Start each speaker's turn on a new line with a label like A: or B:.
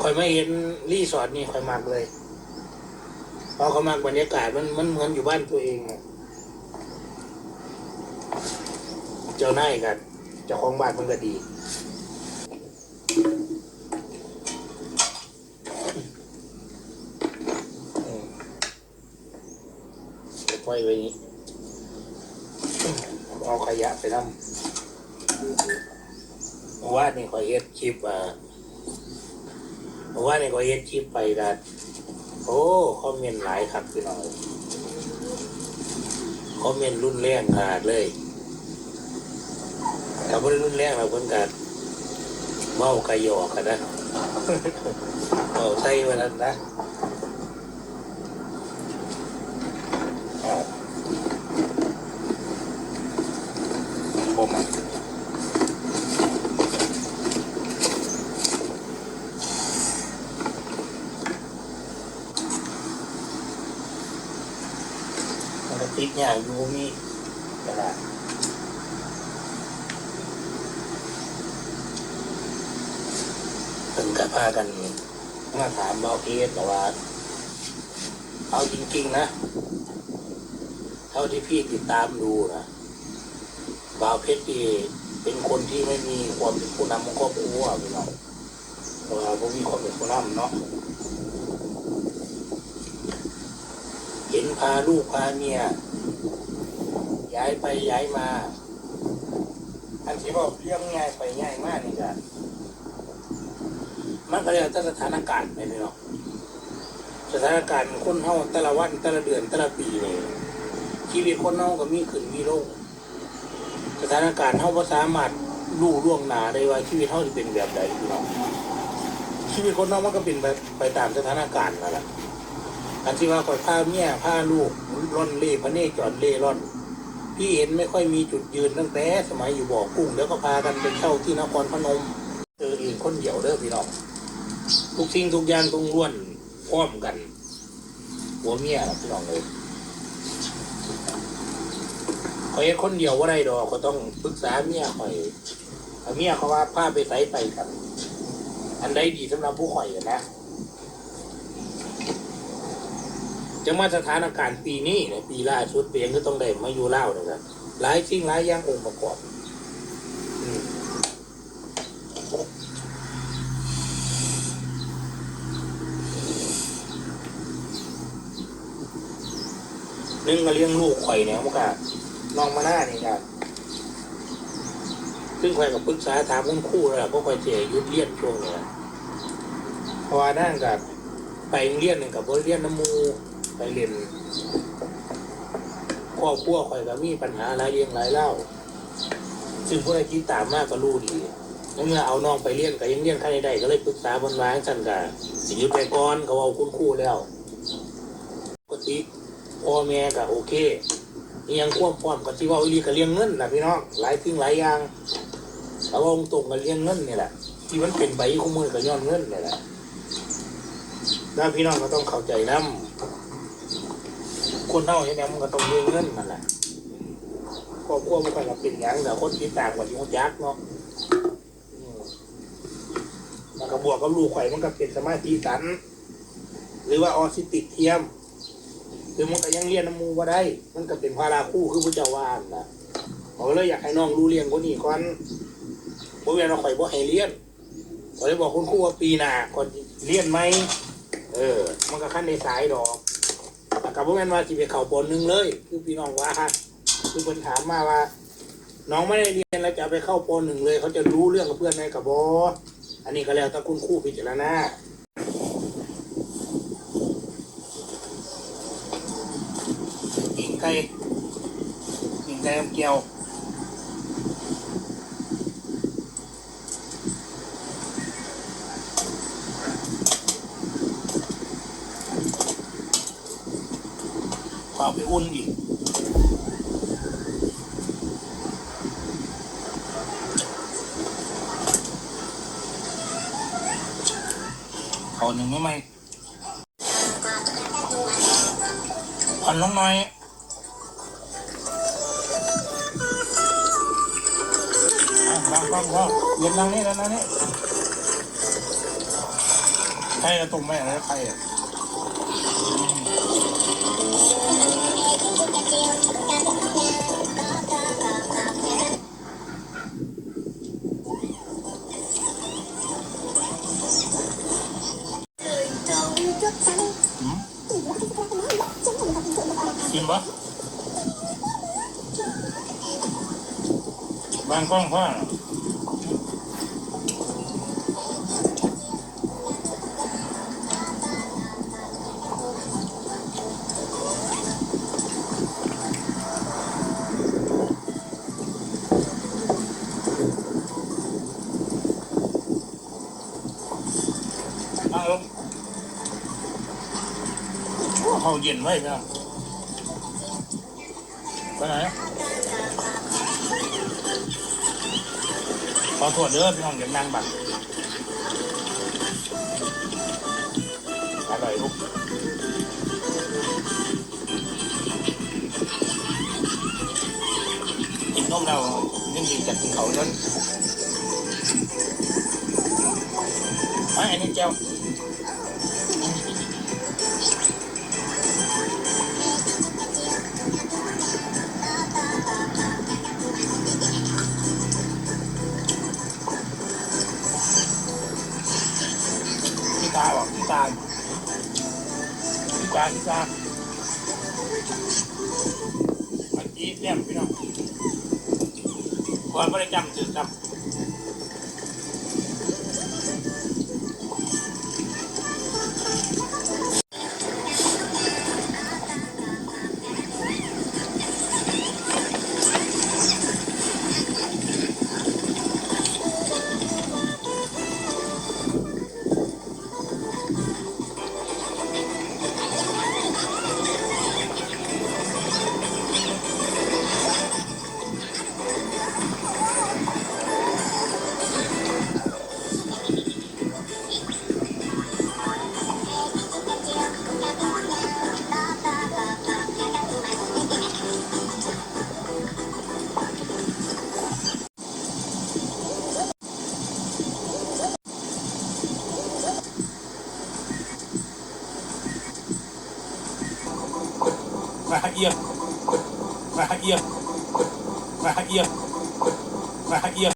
A: คอยไม่เห็นรีสอร์ทนี่คอยมากเลยเพราะเขามากบรรยากาศมันมันเหมือนอยู่บ้านตัวเองเจ้านายกันเจ้าของบ้านมันก็ดีเดี๋ยวปล่อยไว้นี้เอาขยะไปน้ำเมื่อว่านนี่คอยเฮ็ดคลิปอ่า เพราะว่าในก็เฮ็ดคลิปไปกันโอ้คอมเมนต์หลายครับพี่น้องคอมเมนต์รุนแรงขนาดเลยแต่ไม่ได้รุนแรงเราเพิ่นกันเมากระยอกกันนะเมาใส่วันนั้นนะอ้าวผมอะ มันติดอย่างอยู่มีกระดาษเพิ่นกับพากันมาถามเบาเพชรแต่ว่า เอาจริง ๆ นะ เท่าที่พี่ติดตามดูนะบาวเพชรเป็นคนที่ไม่มีความเป็นผู้นำของครอบครัวพี่น้องเพราะว่าผมมีความเป็นผู้นำเนาะเห็นพาลูกพาเมีย ย้ายไปย้ายมา อันที่บอกเรื่องง่ายไปง่ายมากนี่จ้ะมันก็เรียกว่าสถานการณ์ไปเลยเนาะสถานการณ์คนเฮาแต่ละวันแต่ละเดือนแต่ละปีนี่ชีวิตคนเฮาก็มีขึ้นมีลงสถานการณ์เฮาบ่สามารถรู้ล่วงหน้าได้ว่าชีวิตเฮาจะเป็นแบบใดพี่น้องชีวิตคนเฮามันก็เป็นไปไปตามสถานการณ์นั่นแหละ อันที่ว่าคอยพาเมียพาลูกร่อนเล่พระเนจรเล่ร่อน พี่เห็นไม่ค่อยมีจุดยืนตั้งแต่สมัยอยู่บ่อกุ้งแล้วก็พากันไปเช่าที่นครพนมเจอเองคนเดียวเด้อพี่น้องทุกสิ่งทุกอย่างต้องร่วนพร้อมกันหัวเมียพี่น้องเลยคอยคนเดียวว่าได้ดอกก็ต้องปรึกษาเมียคอยเมียเขาว่าพาไปไสไปกัน อันใดดีสำหรับผู้ข่อยกันนะ จะมาสถานการณ์ปีนี้ในปีล่าสุดเปียงก็ต้องได้มาอยู่เล่านะครับหลายสิ่งหลายอย่างองค์ประกอบหนึ่งก็เลี้ยงลูกข่อยเนี่ยมก็น้องมาหน้านี่ครับซึ่งข่อยกับปรึกษาถามคุณคู่แล้วล่ะเพราะข่อยเจยุดเลี้ยนช่วงเนี้ยเพราะว่านั่นกับไปเรียนหนึ่งกับบริเรียนน้ำมู ไปเรียนครอบครัวข่อยก็มีปัญหาหลายเรื่องหลายเล่า ซึ่งผู้ใดที่ตามมากก็รู้ดีแล้วเมื่อเอาน้องไปเรียนก็ยังเรียนใครได้ก็เลยปรึกษาบนวางสันกาสิยุดไปก่อนเขาเอาคุณครูแล้วปกติพ่อแม่ก็โอเคยังควบความกับที่ว่าอีหลีก็เลี้ยงเงินนะพี่น้องหลายสิ่งหลายอย่างแต่ว่าตรงๆก็เลี้ยงเงินนี่แหละที่มันเป็นไปคู่มือก็ย้อนเงินนี่แหละแล้วพี่น้องก็ต้องเข้าใจนำ คนเท่าอย่างนี้มันก็ต้องเลี้ยงเงินนั่นแหละครอบครัวมันก็จะเป็นอย่างแต่คนที่ต่างกว่าที่คนยักเนาะมแล้วก็บวกกับลูกไข่มันก็เป็นสมาธิสัน หรือว่าออทิติกเทียม หรือมันก็ยังเรียนน้ำมูว่าได้ มันก็เป็นภาราคู่คือพระเจ้าวานนะผมเลยอยากให้น้องรู้เรียนคนนี้ก่อนผมอยากเอาข่อยบ่ให้เรียนผมเลยบอกคุณครูว่าปีหน้าก่อนเรียนไหมเออ มันก็ขั้นในสายดอก กับพวกนั้นว่าที่ไปเข่าปนหนึ่งเลย คือพี่น้องว่าคือคนถามมาว่า น้องไม่ได้เรียนแล้วจะไปเข้าปนหนึ่งเลย เขาจะรู้เรื่องกับเพื่อนในกับบออันนี้ก็แล้วแต่คุณครู่พิจารณากินไก่กินไก่เกี่ยว เอาไปอุ่นอีกขาหนึ่งไม่ไหมผ่อนลงหน่อยอะฟังฟังฟังเย็นลังนี่แล้วนะนี่ใครจะตรงแม่แล้วใครอะ หืมกินปะบางกล้องพ่อน่ะนั่งลงโอ้ เขาเย็นไว้นะไปไหนขอโทษเด้อพี่น้องเดี๋ยวนั่งบัตรอร่อยลูกกินนมเรายังดีจากกินเขาจนไอ้อันนี้เจ้าาบอกที่ตาพี่ตาพี่ตามันอีเนี่ยพี่น้องก่อนไม่ได้จำจืดจำ มาเอียงมา